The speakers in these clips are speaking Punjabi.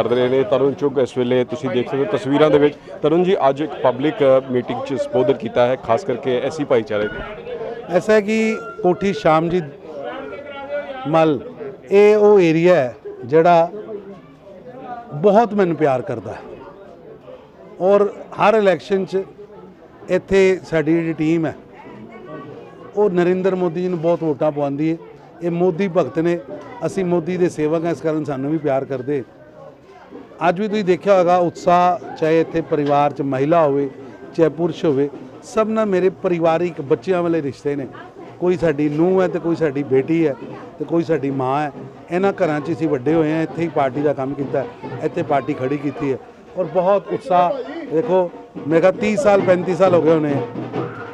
ਕਰਦੇ ਰਹੇ ਨੇ। ਤਰੁਣ ਚੁੱਗ, ਇਸ ਵੇਲੇ ਤੁਸੀਂ ਦੇਖ ਸਕਦੇ ਹੋ ਤਸਵੀਰਾਂ ਦੇ ਵਿੱਚ ਤਰੁਣ ਜੀ, ਅੱਜ ਇੱਕ ਪਬਲਿਕ ਮੀਟਿੰਗ 'ਚ ਸੰਬੋਧਨ ਕੀਤਾ ਹੈ, ਖਾਸ ਕਰਕੇ ਐਸੀ ਭਾਈਚਾਰੇ ਦੇ। ਐਸਾ ਹੈ ਕਿ ਕੋਠੀ ਸ਼ਾਮਜੀ ਮਲ, ਇਹ ਉਹ ਏਰੀਆ ਹੈ ਜਿਹੜਾ ਬਹੁਤ ਮੈਨੂੰ ਪਿਆਰ ਕਰਦਾ ਹੈ। ਔਰ ਹਰ ਇਲੈਕਸ਼ਨ 'ਚ ਇੱਥੇ ਸਾਡੀ ਜਿਹੜੀ ਟੀਮ ਹੈ, ਉਹ ਨਰਿੰਦਰ ਮੋਦੀ ਜੀ ਨੂੰ ਬਹੁਤ ਵੋਟਾਂ ਪਵਾਉਂਦੀ ਹੈ। ਇਹ ਮੋਦੀ ਭਗਤ ਨੇ, ਅਸੀਂ ਮੋਦੀ ਦੇ ਸੇਵਕ ਹਾਂ, ਇਸ ਕਾਰਨ ਸਾਨੂੰ ਵੀ ਪਿਆਰ ਕਰਦੇ। ਅੱਜ ਵੀ ਤੁਸੀਂ ਦੇਖਿਆ ਹੋਵੇਗਾ ਉਤਸ਼ਾਹ, ਚਾਹੇ ਇੱਥੇ ਪਰਿਵਾਰ 'ਚ ਮਹਿਲਾ ਹੋਵੇ, ਚਾਹੇ ਪੁਰਸ਼ ਹੋਵੇ, ਸਭ ਨਾਲ ਮੇਰੇ ਪਰਿਵਾਰਿਕ ਬੱਚਿਆਂ ਵਾਲੇ ਰਿਸ਼ਤੇ ਨੇ। ਕੋਈ ਸਾਡੀ ਨੂੰਹ ਹੈ ਤੇ ਕੋਈ ਸਾਡੀ ਬੇਟੀ ਹੈ ਤੇ ਕੋਈ ਸਾਡੀ ਮਾਂ ਹੈ। ਇਹਨਾਂ ਘਰਾਂ 'ਚ ਅਸੀਂ ਵੱਡੇ ਹੋਏ ਹਾਂ, ਇੱਥੇ ਹੀ ਪਾਰਟੀ ਦਾ ਕੰਮ ਕੀਤਾ ਇੱਥੇ ਪਾਰਟੀ ਖੜੀ ਕੀਤੀ ਹੈ। ਔਰ ਬਹੁਤ ਉਤਸ਼ਾਹ, ਦੇਖੋ, ਮੈਂ ਕਿਹਾ 30 ਸਾਲ 35 ਸਾਲ ਹੋ ਗਏ ਹੋਣੇ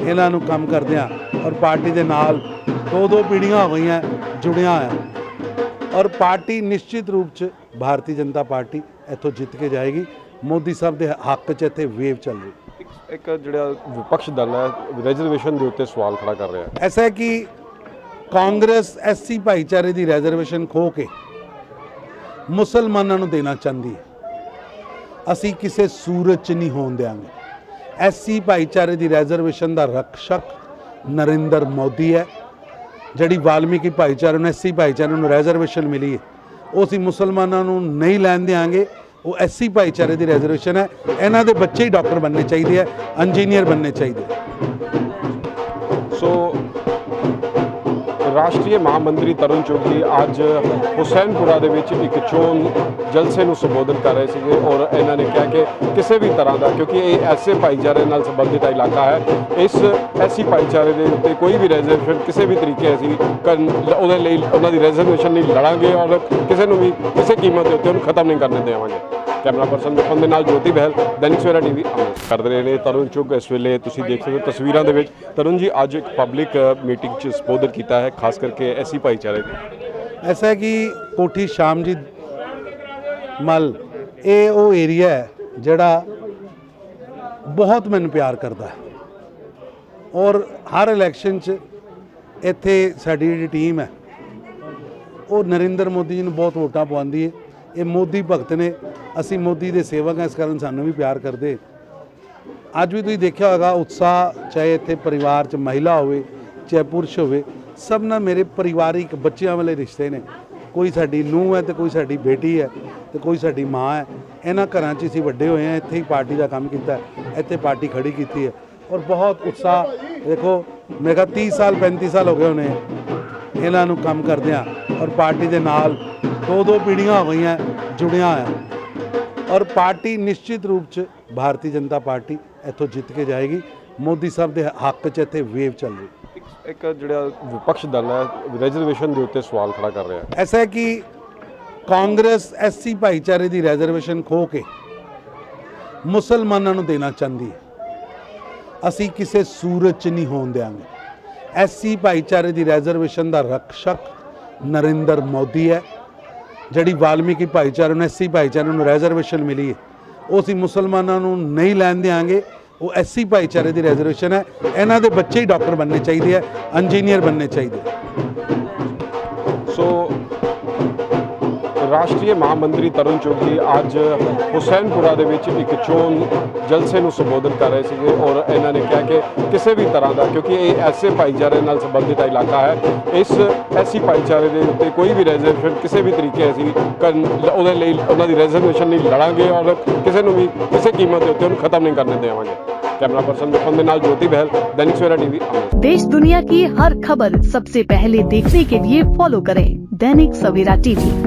ਇਹਨਾਂ ਨੂੰ ਕੰਮ ਕਰਦਿਆਂ ਔਰ ਪਾਰਟੀ ਦੇ ਨਾਲ ਦੋ ਦੋ ਪੀੜ੍ਹੀਆਂ ਹੋ ਗਈਆਂ, ਜੁੜਿਆ ਹੋਇਆ ਔਰ ਪਾਰਟੀ ਨਿਸ਼ਚਿਤ ਰੂਪ ਚ ਭਾਰਤੀ ਜਨਤਾ ਪਾਰਟੀ ਇੱਥੋਂ ਜਿੱਤ ਕੇ ਜਾਏਗੀ। ਮੋਦੀ ਸਾਹਿਬ ਦੇ ਹੱਕ 'ਚ ਇੱਥੇ ਵੇਵ ਚੱਲ ਰਹੀ। ਇੱਕ- ਜਿਹੜਾ ਵਿਪਕਸ਼ ਦਲ ਹੈ ਰਿਜ਼ਰਵੇਸ਼ਨ ਦੇ ਉੱਤੇ ਸਵਾਲ ਖੜਾ ਕਰ ਰਿਹਾ ਹੈ। ਐਸਾ ਹੈ ਕਿ ਕਾਂਗਰਸ ਐਸਸੀ ਭਾਈਚਾਰੇ ਦੀ ਰਿਜ਼ਰਵੇਸ਼ਨ ਖੋ ਕੇ ਮੁਸਲਮਾਨਾਂ ਨੂੰ ਦੇਣਾ ਚਾਹੁੰਦੀ ਹੈ। ਅਸੀਂ ਕਿਸੇ ਸੂਰਤ 'ਚ ਨਹੀਂ ਹੋਣ ਦਿਆਂਗੇ। ਐਸਸੀ ਭਾਈਚਾਰੇ ਦੀ ਰਿਜ਼ਰਵੇਸ਼ਨ ਦਾ ਰਕਸ਼ਕ ਨਰਿੰਦਰ ਮੋਦੀ ਹੈ। ਜਿਹੜੀ ਵਾਲਮੀਕੀ ਭਾਈਚਾਰੇ ਨੂੰ ਐਸਸੀ ਭਾਈਚਾਰੇ ਨੂੰ ਰਿਜ਼ਰਵੇਸ਼ਨ ਮਿਲੀ ਹੈ। ਉਹ ਅਸੀਂ ਮੁਸਲਮਾਨਾਂ ਨੂੰ ਨਹੀਂ ਲੈਣ ਦਿਆਂਗੇ। ਉਹ ਐਸਸੀ ਭਾਈਚਾਰੇ ਦੀ ਰਿਜ਼ਰਵੇਸ਼ਨ ਹੈ। ਇਹਨਾਂ ਦੇ ਬੱਚੇ ਹੀ ਡਾਕਟਰ ਬਣਨੇ ਚਾਹੀਦੇ ਆ ਇੰਜੀਨੀਅਰ ਬਣਨੇ ਚਾਹੀਦੇ ਸੋ ਰਾਸ਼ਟਰੀ ਮਹਾਮੰਤਰੀ ਤਰੁਣ ਚੁੱਗ ਜੀ ਅੱਜ ਹੁਸੈਨਪੁਰਾ ਦੇ ਵਿੱਚ ਇੱਕ ਚੋਣ ਜਲਸੇ ਨੂੰ ਸੰਬੋਧਨ ਕਰ ਰਹੇ ਸੀਗੇ ਔਰ ਇਹਨਾਂ ਨੇ ਕਿਹਾ ਕਿ ਕਿਸੇ ਵੀ ਤਰ੍ਹਾਂ ਦਾ, ਕਿਉਂਕਿ ਇਹ ਐਸੇ ਭਾਈਚਾਰੇ ਨਾਲ ਸੰਬੰਧਿਤ ਇਲਾਕਾ ਹੈ, ਇਸ ਐਸੀ ਭਾਈਚਾਰੇ ਦੇ ਉੱਤੇ ਕੋਈ ਵੀ ਰੈਜ਼ਰਵੇਸ਼ਨ ਕਿਸੇ ਵੀ ਤਰੀਕੇ ਅਸੀਂ ਕਰਨ- ਉਹਦੇ ਲਈ ਉਹਨਾਂ ਦੀ ਰੈਜ਼ਰਵੇਸ਼ਨ ਨਹੀਂ ਲੜਾਂਗੇ ਔਰ ਕਿਸੇ ਨੂੰ ਵੀ, ਕਿਸੇ ਕੀਮਤ ਦੇ ਉੱਤੇ ਉਹਨੂੰ ਖਤਮ ਨਹੀਂ ਕਰਨ ਦੇਵਾਂਗੇ। ਕੈਮਰਾ ਪਰਸਨ ਵਿਪਨ ਦੇ ਨਾਲ ਜੋਤੀ ਬਹਿਲ, ਦੈਨਿਕ ਸਵੇਰਾ ਟੀਵੀ ਅੰਮ੍ਰਿਤਸਰ ਕਰਦੇ ਰਹੇ ਨੇ ਤਰੁਣ ਚੁੱਗ ਇਸ ਵੇਲੇ ਤੁਸੀਂ ਦੇਖ ਸਕਦੇ ਹੋ ਤਸਵੀਰਾਂ ਦੇ ਵਿੱਚ। ਤਰੁਣ ਜੀ, ਅੱਜ ਇੱਕ ਪਬਲਿਕ ਮੀਟਿੰਗ 'ਚ ਸੰਬੋਧਨ ਕੀਤਾ ਹੈ ਖਾਸ ਕਰਕੇ ਐਸੀ ਭਾਈਚਾਰੇ ਦੇ? ਐਸਾ ਹੈ ਕਿ ਕੋਠੀ ਸ਼ਾਮ ਜੀ ਮਲ, ਇਹ ਉਹ ਏਰੀਆ ਹੈ ਜਿਹੜਾ ਬਹੁਤ ਮੈਨੂੰ ਪਿਆਰ ਕਰਦਾ ਹੈ। ਔਰ ਹਰ ਇਲੈਕਸ਼ਨ 'ਚ ਇੱਥੇ ਸਾਡੀ ਜਿਹੜੀ ਟੀਮ ਹੈ, ਉਹ ਨਰਿੰਦਰ ਮੋਦੀ ਜੀ ਨੂੰ ਬਹੁਤ ਵੋਟਾਂ ਪਵਾਉਂਦੀ ਹੈ। ਇਹ ਮੋਦੀ ਭਗਤ ਨੇ, ਅਸੀਂ ਮੋਦੀ ਦੇ ਸੇਵਕ ਹਾਂ, ਇਸ ਕਾਰਨ ਸਾਨੂੰ ਵੀ ਪਿਆਰ ਕਰਦੇ ਅੱਜ ਵੀ ਤੁਸੀਂ ਦੇਖਿਆ ਹੋਵੇਗਾ ਉਤਸ਼ਾਹ, ਚਾਹੇ ਇੱਥੇ ਪਰਿਵਾਰ 'ਚ ਮਹਿਲਾ ਹੋਵੇ, ਚਾਹੇ ਪੁਰਸ਼ ਹੋਵੇ ਸਭ ਨਾਲ ਮੇਰੇ ਪਰਿਵਾਰਿਕ ਬੱਚਿਆਂ ਵਾਲੇ ਰਿਸ਼ਤੇ ਨੇ। ਕੋਈ ਸਾਡੀ ਨੂੰਹ ਹੈ ਤੇ ਕੋਈ ਸਾਡੀ ਬੇਟੀ ਹੈ ਤੇ ਕੋਈ ਸਾਡੀ ਮਾਂ ਹੈ। ਇਹਨਾਂ ਘਰਾਂ 'ਚ ਅਸੀਂ ਵੱਡੇ ਹੋਏ ਹਾਂ, ਇੱਥੇ ਹੀ ਪਾਰਟੀ ਦਾ ਕੰਮ ਕੀਤਾ ਇੱਥੇ ਪਾਰਟੀ ਖੜੀ ਕੀਤੀ ਹੈ। ਔਰ ਬਹੁਤ ਉਤਸ਼ਾਹ, ਦੇਖੋ, ਮੈਂ ਕਿਹਾ 30 ਸਾਲ 35 ਸਾਲ ਹੋ ਗਏ ਹੋਣੇ ਇਹਨਾਂ ਨੂੰ ਕੰਮ ਕਰਦਿਆਂ ਔਰ ਪਾਰਟੀ ਦੇ ਨਾਲ ਦੋ ਦੋ ਪੀੜ੍ਹੀਆਂ ਹੋ ਗਈਆਂ ਜੁੜਿਆ ਹੋਇਆ ਔਰ ਪਾਰਟੀ ਨਿਸ਼ਚਿਤ ਰੂਪ ਚ ਭਾਰਤੀ ਜਨਤਾ ਪਾਰਟੀ ਇੱਥੋਂ ਜਿੱਤ ਕੇ ਜਾਏਗੀ। ਮੋਦੀ ਸਾਹਿਬ ਦੇ ਹੱਕ 'ਚ ਇੱਥੇ ਵੇਵ ਚੱਲ ਰਹੀ ਇੱਕ- ਜਿਹੜਾ ਵਿਪਕਸ਼ ਦਲ ਹੈ ਰਿਜ਼ਰਵੇਸ਼ਨ ਦੇ ਉੱਤੇ ਸਵਾਲ ਖੜਾ ਕਰ ਰਿਹਾ ਹੈ। ਐਸਾ ਹੈ ਕਿ ਕਾਂਗਰਸ ਐਸਸੀ ਭਾਈਚਾਰੇ ਦੀ ਰਿਜ਼ਰਵੇਸ਼ਨ ਖੋ ਕੇ ਮੁਸਲਮਾਨਾਂ ਨੂੰ ਦੇਣਾ ਚਾਹੁੰਦੀ ਹੈ। ਅਸੀਂ ਕਿਸੇ ਸੂਰਤ 'ਚ ਨਹੀਂ ਹੋਣ ਦਿਆਂਗੇ। ਐਸਸੀ ਭਾਈਚਾਰੇ ਦੀ ਰਿਜ਼ਰਵੇਸ਼ਨ ਦਾ ਰਕਸ਼ਕ ਨਰਿੰਦਰ ਮੋਦੀ ਹੈ। ਜਿਹੜੀ ਵਾਲਮੀਕੀ ਭਾਈਚਾਰੇ ਨੂੰ ਐਸਸੀ ਭਾਈਚਾਰੇ ਨੂੰ ਰਿਜ਼ਰਵੇਸ਼ਨ ਮਿਲੀ ਹੈ, ਉਹ ਅਸੀਂ ਮੁਸਲਮਾਨਾਂ ਨੂੰ ਨਹੀਂ ਲੈਣ ਦਿਆਂਗੇ। ਉਹ ਐਸਸੀ ਭਾਈਚਾਰੇ ਦੀ ਰਿਜ਼ਰਵੇਸ਼ਨ ਹੈ। ਇਹਨਾਂ ਦੇ ਬੱਚੇ ਹੀ ਡਾਕਟਰ ਬਣਨੇ ਚਾਹੀਦੇ ਆ ਇੰਜੀਨੀਅਰ ਬਣਨੇ ਚਾਹੀਦੇ ਸੋ ਰਾਸ਼ਟਰੀ ਮਹਾਮੰਤਰੀ ਤਰੁਣ ਚੁੱਗ ਜੀ ਅੱਜ ਹੁਸੈਨਪੁਰਾ ਦੇ ਵਿੱਚ ਇੱਕ ਚੋਣ ਜਲਸੇ ਨੂੰ ਸੰਬੋਧਨ ਕਰ ਰਹੇ ਸੀਗੇ ਔਰ ਇਹਨਾਂ ਨੇ ਕਿਹਾ ਕਿ ਕਿਸੇ ਵੀ ਤਰ੍ਹਾਂ ਦਾ ਕਿਉਂਕਿ ਇਹ ਐਸੇ ਭਾਈਚਾਰੇ ਨਾਲ ਸੰਬੰਧਿਤ ਇਲਾਕਾ ਹੈ ਇਸ ਐਸੀ ਭਾਈਚਾਰੇ ਦੇ ਉੱਤੇ ਕੋਈ ਵੀ ਰਿਜ਼ਰਵੇਸ਼ਨ ਕਿਸੇ ਵੀ ਤਰੀਕੇ ਅਸੀਂ ਕਰਨ- ਉਹਦੇ ਲਈ ਉਹਨਾਂ ਦੀ ਰਿਜ਼ਰਵੇਸ਼ਨ ਨਹੀਂ ਲੜਾਂਗੇ ਔਰ ਕਿਸੇ ਨੂੰ ਵੀ ਕਿਸੇ ਕੀਮਤ ਦੇ ਉੱਤੇ ਉਹਨੂੰ ਖਤਮ ਨਹੀਂ ਕਰਨ ਦੇਵਾਂਗੇ ਕੈਮਰਾ ਪਰਸਨ ਵਿਪਨ ਦੇ ਨਾਲ ਜੋਤੀ ਬਹਿਲ ਦੈਨਿਕ ਸਵੇਰਾ ਟੀਵੀ ਅੰਮ੍ਰਿਤਸਰ देश दुनिया की हर खबर सबसे पहले देखने के लिए फॉलो करें दैनिक सवेरा टीवी